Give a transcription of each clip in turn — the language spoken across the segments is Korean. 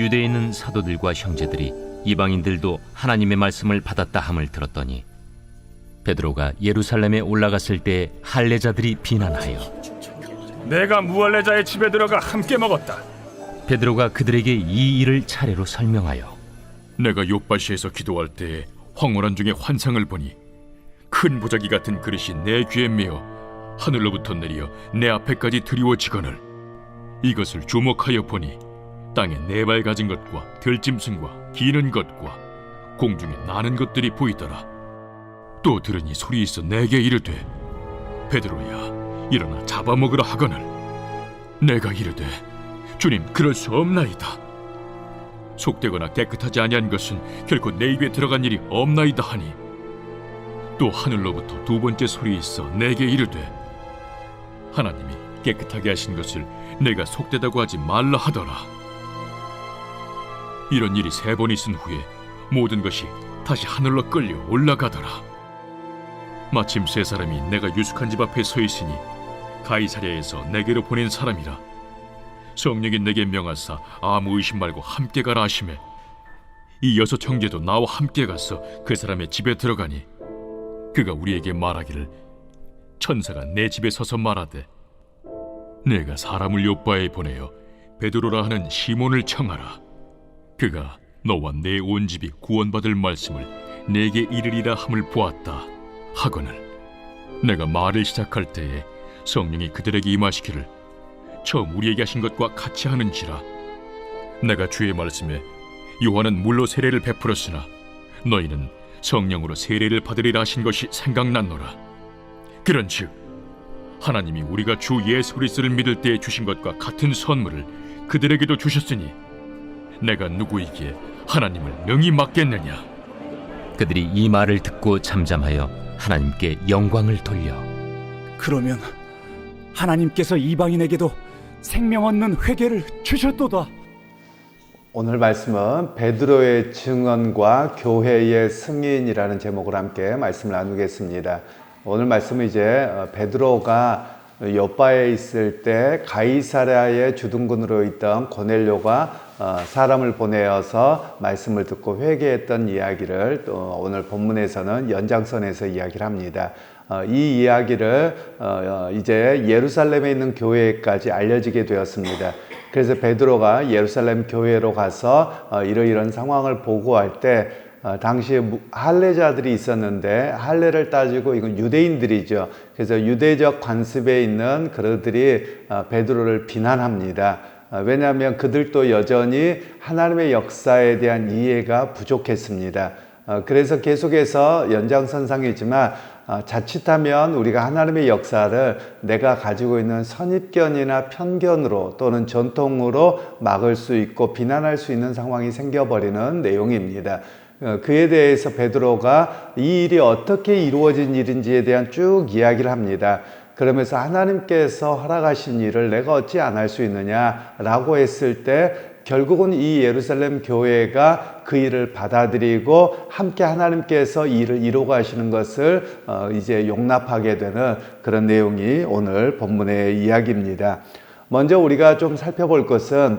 유대에 있는 사도들과 형제들이 이방인들도 하나님의 말씀을 받았다 함을 들었더니 베드로가 예루살렘에 올라갔을 때 할례자들이 비난하여 내가 무할레자의 집에 들어가 함께 먹었다. 베드로가 그들에게 이 일을 차례로 설명하여 내가 요바시에서 기도할 때 황홀한 중에 환상을 보니 큰 보자기 같은 그릇이 내 귀에 메어 하늘로부터 내려 내 앞에까지 드리워지거늘 이것을 주목하여 보니 땅에 네 발 가진 것과 들짐승과 기는 것과 공중에 나는 것들이 보이더라. 또 들으니 소리 있어 내게 이르되 베드로야 일어나 잡아먹으라 하거늘. 내가 이르되 주님 그럴 수 없나이다. 속되거나 깨끗하지 아니한 것은 결코 내 입에 들어간 일이 없나이다 하니. 또 하늘로부터 두 번째 소리 있어 내게 이르되 하나님이 깨끗하게 하신 것을 내가 속되다고 하지 말라 하더라 이런 일이 세 번 있은 후에 모든 것이 다시 하늘로 끌려 올라가더라. 마침 세 사람이 내가 유숙한 집 앞에 서 있으니 가이사랴에서 내게로 보낸 사람이라. 성령이 내게 명하사 아무 의심 말고 함께 가라 하심에 이 여섯 형제도 나와 함께 가서 그 사람의 집에 들어가니 그가 우리에게 말하기를 천사가 내 집에 서서 말하되 내가 사람을 요바에 보내어 베드로라 하는 시몬을 청하라 그가 너와 내 온 집이 구원받을 말씀을 내게 이르리라 함을 보았다 하거늘. 내가 말을 시작할 때에 성령이 그들에게 임하시기를 처음 우리에게 하신 것과 같이 하는지라. 내가 주의 말씀에 요한은 물로 세례를 베풀었으나 너희는 성령으로 세례를 받으리라 하신 것이 생각났노라. 그런즉 하나님이 우리가 주 예수 그리스도를 믿을 때에 주신 것과 같은 선물을 그들에게도 주셨으니 내가 누구이기에 하나님을 능히 맡겠느냐 그들이 이 말을 듣고 잠잠하여 하나님께 영광을 돌려 그러면 하나님께서 이방인에게도 생명 얻는 회개를 주셨도다. 오늘 말씀은 베드로의 증언과 교회의 승인이라는 제목으로 함께 말씀을 나누겠습니다. 오늘 말씀은 이제 어, 베드로가 요바에 있을 때 가이사랴의 주둔군으로 있던 고넬료가 어, 사람을 보내어서 말씀을 듣고 회개했던 이야기를 또 오늘 본문에서는 연장선에서 이야기를 합니다. 어, 이 이야기를 어, 어, 이제 예루살렘에 있는 교회까지 알려지게 되었습니다. 그래서 베드로가 예루살렘 교회로 가서 어, 이러이런 상황을 보고할 때 어, 당시에 무- 할례자들이 있었는데 할례를 따지고 이건 유대인들이죠. 그래서 유대적 관습에 있는 그들이 어, 베드로를 비난합니다. 어, 왜냐하면 그들도 여전히 하나님의 역사에 대한 이해가 부족했습니다. 어, 그래서 계속해서 연장선상이지만 어, 자칫하면 우리가 하나님의 역사를 내가 가지고 있는 선입견이나 편견으로 또는 전통으로 막을 수 있고 비난할 수 있는 상황이 생겨버리는 내용입니다. 어, 그에 대해서 베드로가 이 일이 어떻게 이루어진 일인지에 대한 쭉 이야기를 합니다. 그러면서 하나님께서 허락하신 일을 내가 어찌 안 할 수 있느냐라고 했을 때 결국은 이 예루살렘 교회가 그 일을 받아들이고 함께 하나님께서 이 일을 이루어 가시는 것을 어, 이제 용납하게 되는 그런 내용이 오늘 본문의 이야기입니다. 먼저 우리가 좀 살펴볼 것은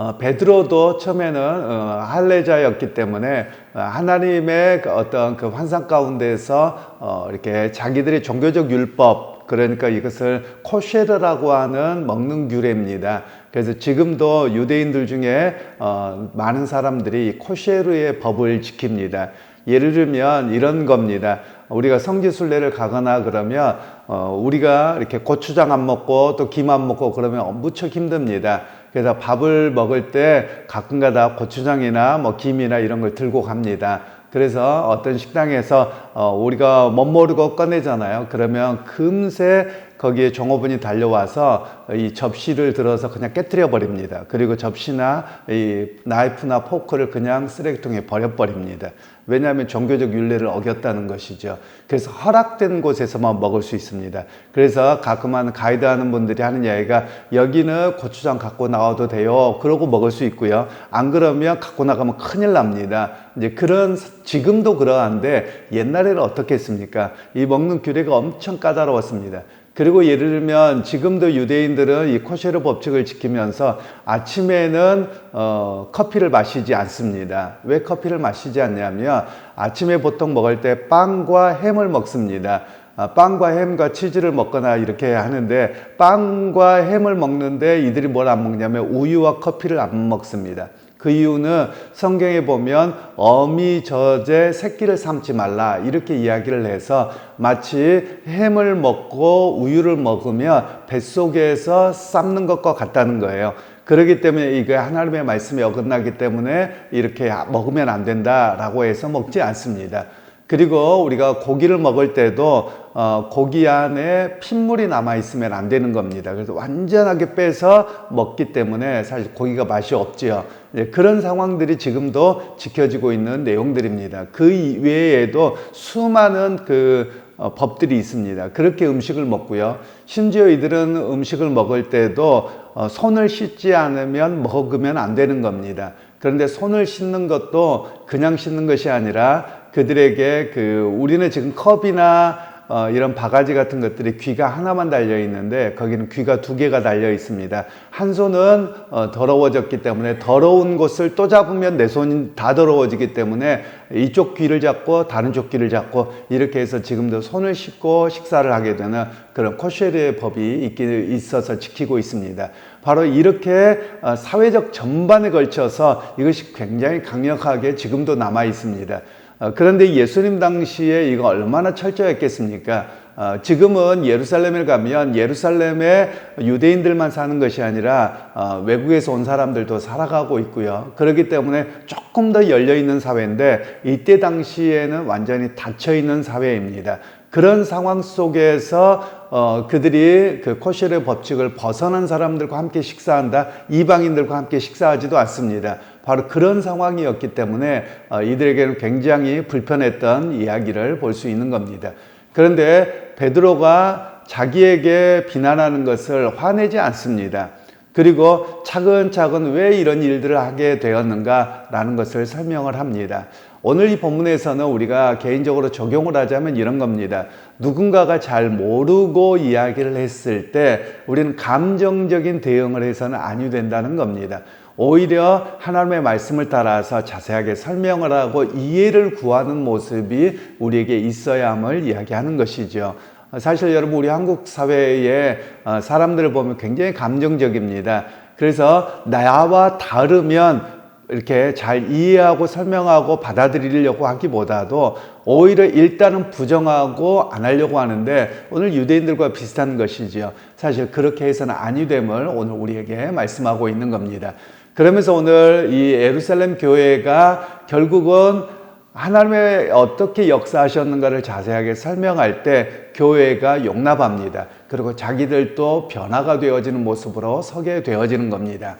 어, 베드로도 처음에는 어, 할례자였기 때문에 어, 하나님의 그 어떤 그 환상 가운데서 어, 이렇게 자기들의 종교적 율법 그러니까 이것을 코쉐르라고 하는 먹는 규례입니다. 그래서 지금도 유대인들 중에 어, 많은 사람들이 이 코쉐르의 법을 지킵니다. 예를 들면 이런 겁니다. 우리가 성지순례를 가거나 그러면 어, 우리가 이렇게 고추장 안 먹고 또 김 안 먹고 그러면 무척 힘듭니다. 그래서 밥을 먹을 때 가끔가다 고추장이나 뭐 김이나 이런 걸 들고 갑니다. 그래서 어떤 식당에서 어, 우리가 못 모르고 꺼내잖아요. 그러면 금세 거기에 종업원이 달려와서 이 접시를 들어서 그냥 깨뜨려 버립니다. 그리고 접시나 이 나이프나 포크를 그냥 쓰레기통에 버려 버립니다. 왜냐하면 종교적 윤례를 어겼다는 것이죠. 그래서 허락된 곳에서만 먹을 수 있습니다. 그래서 가끔 하는 가이드 하는 분들이 하는 이야기가 여기는 고추장 갖고 나와도 돼요. 그러고 먹을 수 있고요. 안 그러면 갖고 나가면 큰일 납니다. 이제 그런 지금도 그러한데 옛날에는 어떻게 했습니까? 이 먹는 규례가 엄청 까다로웠습니다. 그리고 예를 들면 지금도 유대인들은 이 코쉐르 법칙을 지키면서 아침에는 어, 커피를 마시지 않습니다. 왜 커피를 마시지 않냐면 아침에 보통 먹을 때 빵과 햄을 먹습니다. 아, 빵과 햄과 치즈를 먹거나 이렇게 하는데 빵과 햄을 먹는데 이들이 뭘 안 먹냐면 우유와 커피를 안 먹습니다. 그 이유는 성경에 보면 어미 젖에 새끼를 삼지 말라 이렇게 이야기를 해서 마치 햄을 먹고 우유를 먹으면 뱃속에서 삶는 것과 같다는 거예요. 그렇기 때문에 이게 하나님의 말씀에 어긋나기 때문에 이렇게 먹으면 안 된다라고 해서 먹지 않습니다. 그리고 우리가 고기를 먹을 때도 어, 고기 안에 핏물이 남아 있으면 안 되는 겁니다. 그래서 완전하게 빼서 먹기 때문에 사실 고기가 맛이 없지요. 예, 그런 상황들이 지금도 지켜지고 있는 내용들입니다. 그 외에도 수많은 그 어, 법들이 있습니다. 그렇게 음식을 먹고요. 심지어 이들은 음식을 먹을 때도 어, 손을 씻지 않으면 먹으면 안 되는 겁니다. 그런데 손을 씻는 것도 그냥 씻는 것이 아니라 그들에게 그 우리는 지금 컵이나 어, 이런 바가지 같은 것들이 귀가 하나만 달려 있는데 거기는 귀가 두 개가 달려 있습니다. 한 손은 어, 더러워졌기 때문에 더러운 곳을 또 잡으면 내 손이 다 더러워지기 때문에 이쪽 귀를 잡고 다른 쪽 귀를 잡고 이렇게 해서 지금도 손을 씻고 식사를 하게 되는 그런 코쉐르의 법이 있기, 있어서 지키고 있습니다. 바로 이렇게 어, 사회적 전반에 걸쳐서 이것이 굉장히 강력하게 지금도 남아 있습니다. 어, 그런데 예수님 당시에 이거 얼마나 철저했겠습니까? 어, 지금은 예루살렘에 가면 예루살렘에 유대인들만 사는 것이 아니라 어, 외국에서 온 사람들도 살아가고 있고요. 그렇기 때문에 조금 더 열려 있는 사회인데 이때 당시에는 완전히 닫혀 있는 사회입니다. 그런 상황 속에서 어, 그들이 그 코실의 법칙을 벗어난 사람들과 함께 식사한다. 이방인들과 함께 식사하지도 않습니다. 바로 그런 상황이었기 때문에 어, 이들에게는 굉장히 불편했던 이야기를 볼 수 있는 겁니다. 그런데 베드로가 자기에게 비난하는 것을 화내지 않습니다. 그리고 차근차근 왜 이런 일들을 하게 되었는가라는 것을 설명을 합니다. 오늘 이 본문에서는 우리가 개인적으로 적용을 하자면 이런 겁니다. 누군가가 잘 모르고 이야기를 했을 때 우리는 감정적인 대응을 해서는 아니 된다는 겁니다. 오히려 하나님의 말씀을 따라서 자세하게 설명을 하고 이해를 구하는 모습이 우리에게 있어야 함을 이야기하는 것이죠. 사실 여러분 우리 한국 사회의 어, 사람들을 보면 굉장히 감정적입니다. 그래서 나와 다르면 이렇게 잘 이해하고 설명하고 받아들이려고 하기보다도 오히려 일단은 부정하고 안 하려고 하는데 오늘 유대인들과 비슷한 것이지요. 사실 그렇게 해서는 아니 됨을 오늘 우리에게 말씀하고 있는 겁니다. 그러면서 오늘 이 예루살렘 교회가 결국은 하나님의 어떻게 역사하셨는가를 자세하게 설명할 때 교회가 용납합니다. 그리고 자기들도 변화가 되어지는 모습으로 서게 되어지는 겁니다.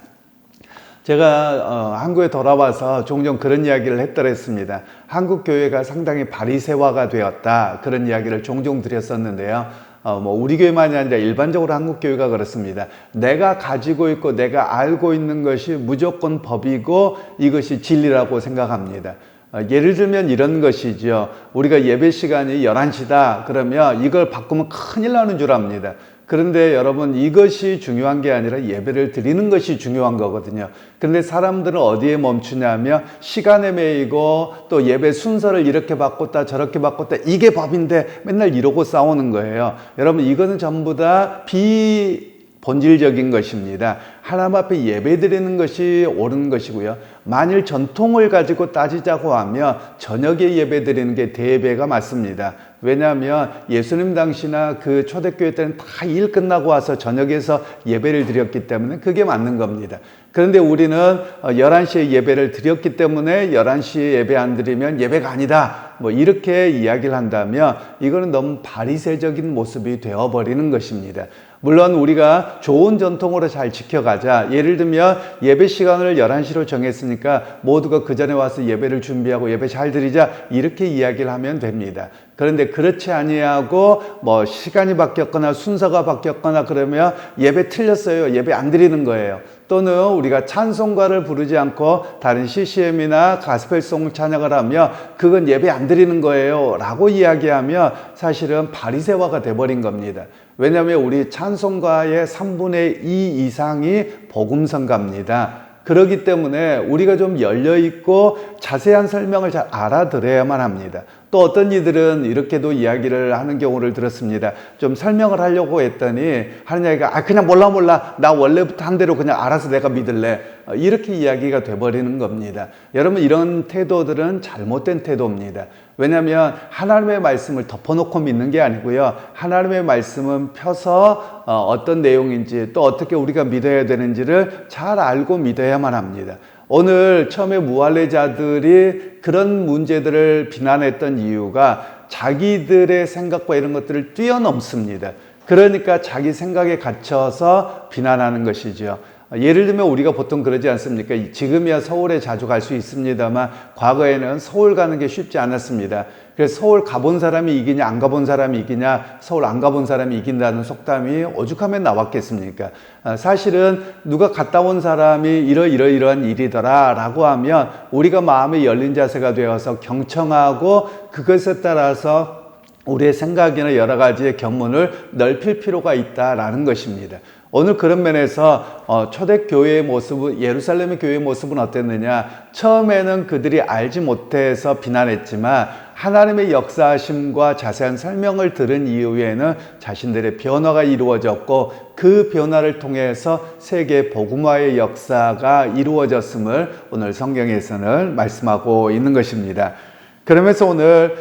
제가 어, 한국에 돌아와서 종종 그런 이야기를 했더랬습니다. 한국 교회가 상당히 바리새화가 되었다 그런 이야기를 종종 드렸었는데요. 어, 뭐 우리 교회만이 아니라 일반적으로 한국 교회가 그렇습니다. 내가 가지고 있고 내가 알고 있는 것이 무조건 법이고 이것이 진리라고 생각합니다. 어, 예를 들면 이런 것이죠. 우리가 예배 시간이 11시다. 그러면 이걸 바꾸면 큰일 나는 줄 압니다. 그런데 여러분 이것이 중요한 게 아니라 예배를 드리는 것이 중요한 거거든요. 근데 사람들은 어디에 멈추냐면 시간에 매이고 또 예배 순서를 이렇게 바꿨다 저렇게 바꿨다 이게 법인데 맨날 이러고 싸우는 거예요. 여러분 이거는 전부 다 비 본질적인 것입니다. 하나님 앞에 예배 드리는 것이 옳은 것이고요. 만일 전통을 가지고 따지자고 하면 저녁에 예배 드리는 게 대배가 맞습니다. 왜냐하면 예수님 당시나 그 초대교회 때는 다 일 끝나고 와서 저녁에서 예배를 드렸기 때문에 그게 맞는 겁니다. 그런데 우리는 11시에 예배를 드렸기 때문에 11시에 예배 안 드리면 예배가 아니다. 뭐 이렇게 이야기를 한다면 이거는 너무 바리새적인 모습이 되어버리는 것입니다. 물론 우리가 좋은 전통으로 잘 지켜가자. 예를 들면 예배 시간을 11시로 정했으니까 모두가 그 전에 와서 예배를 준비하고 예배 잘 드리자. 이렇게 이야기를 하면 됩니다. 그런데 그렇지 아니하고 뭐 시간이 바뀌었거나 순서가 바뀌었거나 그러면 예배 틀렸어요. 예배 안 드리는 거예요. 또는 우리가 찬송가를 부르지 않고 다른 CCM이나 가스펠송을 찬양을 하며 그건 예배 안 드리는 거예요. 라고 이야기하면 사실은 바리새화가 돼 버린 겁니다. 왜냐하면 우리 찬송가의 3분의 2 이상이 복음성가입니다. 그렇기 때문에 우리가 좀 열려 있고 자세한 설명을 잘 알아들어야만 합니다. 또 어떤 이들은 이렇게도 이야기를 하는 경우를 들었습니다. 좀 설명을 하려고 했더니 하는 이야기가 아 그냥 몰라 몰라 나 원래부터 한 대로 그냥 알아서 내가 믿을래 어, 이렇게 이야기가 돼버리는 겁니다. 여러분 이런 태도들은 잘못된 태도입니다. 왜냐하면 하나님의 말씀을 덮어놓고 믿는 게 아니고요. 하나님의 말씀은 펴서 어, 어떤 내용인지 또 어떻게 우리가 믿어야 되는지를 잘 알고 믿어야만 합니다. 오늘 처음에 무할레자들이 그런 문제들을 비난했던 이유가 자기들의 생각과 이런 것들을 뛰어넘습니다. 그러니까 자기 생각에 갇혀서 비난하는 것이죠. 예를 들면 우리가 보통 그러지 않습니까? 지금이야 서울에 자주 갈 수 있습니다만 과거에는 서울 가는 게 쉽지 않았습니다. 그래서 서울 가본 사람이 이기냐 안 가본 사람이 이기냐 서울 안 가본 사람이 이긴다는 속담이 오죽하면 나왔겠습니까? 아, 사실은 누가 갔다 온 사람이 이러이러이러한 일이더라 라고 하면 우리가 마음의 열린 자세가 되어서 경청하고 그것에 따라서 우리의 생각이나 여러 가지의 견문을 넓힐 필요가 있다라는 것입니다. 오늘 그런 면에서 어, 초대 교회의 모습은 예루살렘의 교회의 모습은 어땠느냐? 처음에는 그들이 알지 못해서 비난했지만 하나님의 역사하심과 자세한 설명을 들은 이후에는 자신들의 변화가 이루어졌고 그 변화를 통해서 세계 복음화의 역사가 이루어졌음을 오늘 성경에서는 말씀하고 있는 것입니다. 그러면서 오늘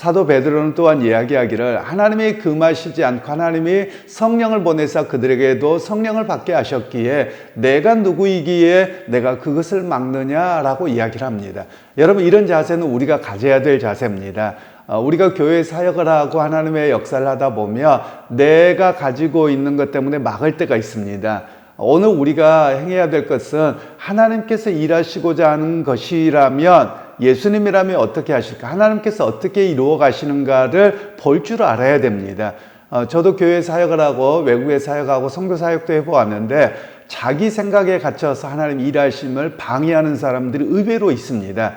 사도 베드로는 또한 이야기하기를 하나님이 금하시지 않고 하나님이 성령을 보내사 그들에게도 성령을 받게 하셨기에 내가 누구이기에 내가 그것을 막느냐라고 이야기를 합니다. 여러분 이런 자세는 우리가 가져야 될 자세입니다. 어, 우리가 교회 사역을 하고 하나님의 역사를 하다 보면 내가 가지고 있는 것 때문에 막을 때가 있습니다. 오늘 우리가 행해야 될 것은 하나님께서 일하시고자 하는 것이라면 예수님이라면 어떻게 하실까? 하나님께서 어떻게 이루어 가시는가를 볼 줄 알아야 됩니다. 어, 저도 교회 사역을 하고 외국에 사역하고 선교 사역도 해보았는데 자기 생각에 갇혀서 하나님 일하심을 방해하는 사람들이 의외로 있습니다.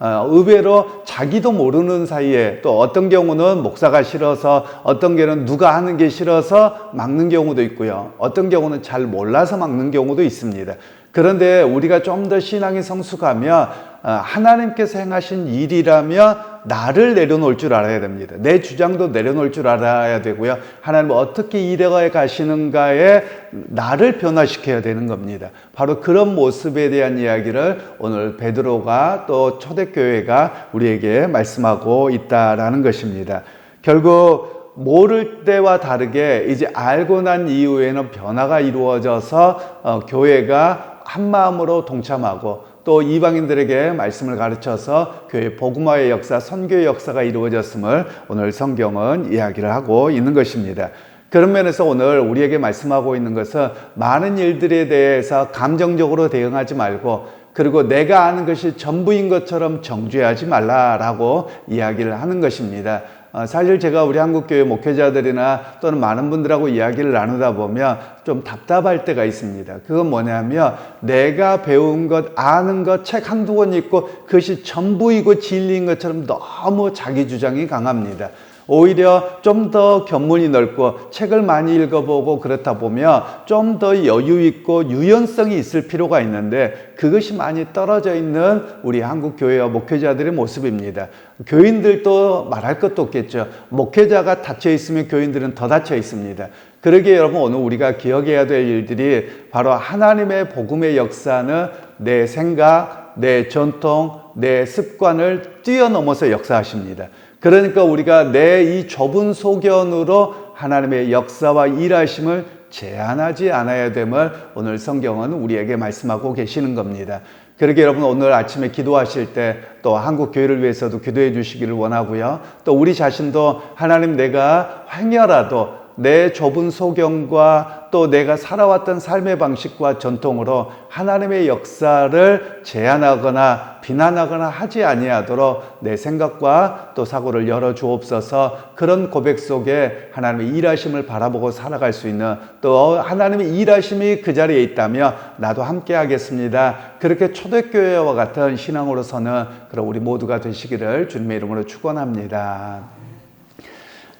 어, 의외로 자기도 모르는 사이에 또 어떤 경우는 목사가 싫어서 어떤 경우는 누가 하는 게 싫어서 막는 경우도 있고요. 어떤 경우는 잘 몰라서 막는 경우도 있습니다. 그런데 우리가 좀 더 신앙이 성숙하면 어, 하나님께서 행하신 일이라면 나를 내려놓을 줄 알아야 됩니다. 내 주장도 내려놓을 줄 알아야 되고요. 하나님 어떻게 일해 가시는가에 나를 변화시켜야 되는 겁니다. 바로 그런 모습에 대한 이야기를 오늘 베드로가 또 초대교회가 우리에게 말씀하고 있다라는 것입니다. 결국 모를 때와 다르게 이제 알고 난 이후에는 변화가 이루어져서 어, 교회가 한 마음으로 동참하고 또 이방인들에게 말씀을 가르쳐서 교회 복음화의 역사, 선교의 역사가 이루어졌음을 오늘 성경은 이야기를 하고 있는 것입니다. 그런 면에서 오늘 우리에게 말씀하고 있는 것은 많은 일들에 대해서 감정적으로 대응하지 말고 그리고 내가 아는 것이 전부인 것처럼 정죄하지 말라라고 이야기를 하는 것입니다. 어, 사실 제가 우리 한국교회 목회자들이나 또는 많은 분들하고 이야기를 나누다 보면 좀 답답할 때가 있습니다. 그건 뭐냐면 내가 배운 것, 아는 것, 책 한두 권 읽고 그것이 전부이고 진리인 것처럼 너무 자기 주장이 강합니다. 오히려 좀 더 견문이 넓고 책을 많이 읽어보고 그렇다 보면 좀 더 여유 있고 유연성이 있을 필요가 있는데 그것이 많이 떨어져 있는 우리 한국 교회와 목회자들의 모습입니다. 교인들도 말할 것도 없겠죠. 목회자가 닫혀 있으면 교인들은 더 닫혀 있습니다. 그러기에 여러분 오늘 우리가 기억해야 될 일들이 바로 하나님의 복음의 역사는 내 생각, 내 전통, 내 습관을 뛰어넘어서 역사하십니다. 그러니까 우리가 내 이 좁은 소견으로 하나님의 역사와 일하심을 제한하지 않아야 됨을 오늘 성경은 우리에게 말씀하고 계시는 겁니다. 그러게 여러분 오늘 아침에 기도하실 때 또 한국 교회를 위해서도 기도해 주시기를 원하고요. 또 우리 자신도 하나님 내가 행여라도 내 좁은 소경과 또 내가 살아왔던 삶의 방식과 전통으로 하나님의 역사를 제한하거나 비난하거나 하지 아니하도록 내 생각과 또 사고를 열어 주옵소서 그런 고백 속에 하나님의 일하심을 바라보고 살아갈 수 있는 또 하나님의 일하심이 그 자리에 있다면 나도 함께 하겠습니다. 그렇게 초대교회와 같은 신앙으로서는 그런 우리 모두가 되시기를 주님의 이름으로 축원합니다.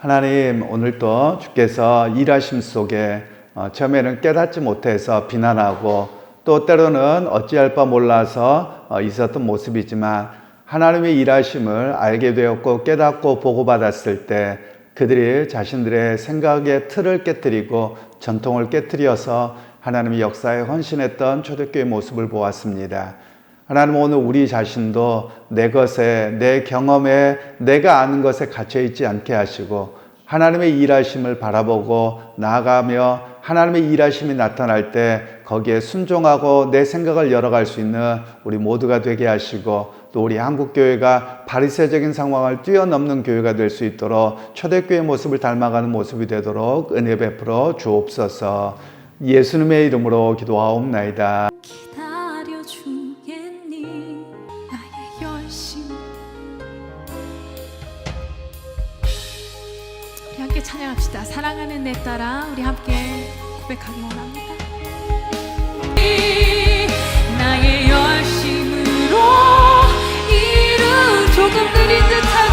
하나님 오늘도 주께서 일하심 속에 어, 처음에는 깨닫지 못해서 비난하고 또 때로는 어찌할 바 몰라서 어, 있었던 모습이지만 하나님의 일하심을 알게 되었고 깨닫고 보고받았을 때 그들이 자신들의 생각의 틀을 깨뜨리고 전통을 깨뜨려서 하나님의 역사에 헌신했던 초대교회 모습을 보았습니다. 하나님 오늘 우리 자신도 내 것에 내 경험에 내가 아는 것에 갇혀 있지 않게 하시고 하나님의 일하심을 바라보고 나아가며 하나님의 일하심이 나타날 때 거기에 순종하고 내 생각을 열어갈 수 있는 우리 모두가 되게 하시고 또 우리 한국 교회가 바리새적인 상황을 뛰어넘는 교회가 될 수 있도록 초대교회 모습을 닮아가는 모습이 되도록 은혜 베풀어 주옵소서. 예수님의 이름으로 기도하옵나이다. 딸아 우리 함께 고백하기 원합니다. 나의 열심으로 이룬 조금 느린 듯하